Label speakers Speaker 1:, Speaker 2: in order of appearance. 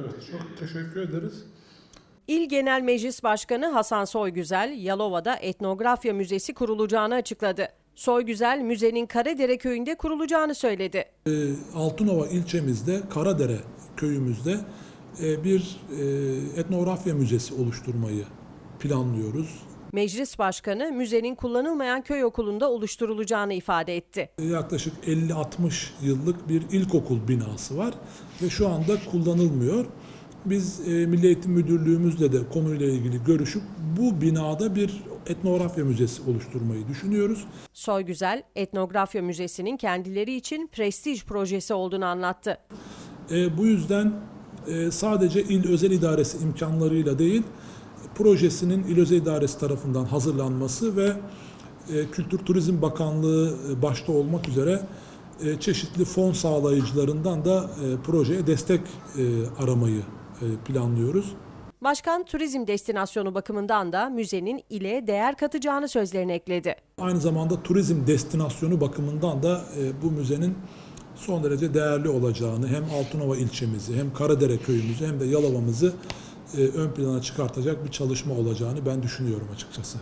Speaker 1: Evet, çok teşekkür ederiz.
Speaker 2: İl Genel Meclis Başkanı Hasan Soygüzel, Yalova'da etnografya müzesi kurulacağını açıkladı. Soygüzel, müzenin Karadere köyünde kurulacağını söyledi.
Speaker 1: Altınova ilçemizde, Karadere köyümüzde e, bir e, etnografya müzesi oluşturmayı planlıyoruz.
Speaker 2: Meclis Başkanı, müzenin kullanılmayan köy okulunda oluşturulacağını ifade etti.
Speaker 1: Yaklaşık 50-60 yıllık bir ilkokul binası var ve şu anda kullanılmıyor. Biz e, Milli Eğitim Müdürlüğümüzle de konuyla ilgili görüşüp bu binada bir etnografya müzesi oluşturmayı düşünüyoruz.
Speaker 2: Soygüzel, etnografya müzesinin kendileri için prestij projesi olduğunu anlattı.
Speaker 1: E, bu yüzden e, sadece il özel idaresi imkanlarıyla değil, projesinin il özel idaresi tarafından hazırlanması ve e, Kültür Turizm Bakanlığı e, başta olmak üzere e, çeşitli fon sağlayıcılarından da projeye destek aramayı planlıyoruz.
Speaker 2: Başkan, turizm destinasyonu bakımından da müzenin ile değer katacağını sözlerine ekledi.
Speaker 1: Aynı zamanda turizm destinasyonu bakımından da bu müzenin son derece değerli olacağını hem Altınova ilçemizi hem Karadere köyümüzü hem de Yalova'mızı ön plana çıkartacak bir çalışma olacağını ben düşünüyorum açıkçası.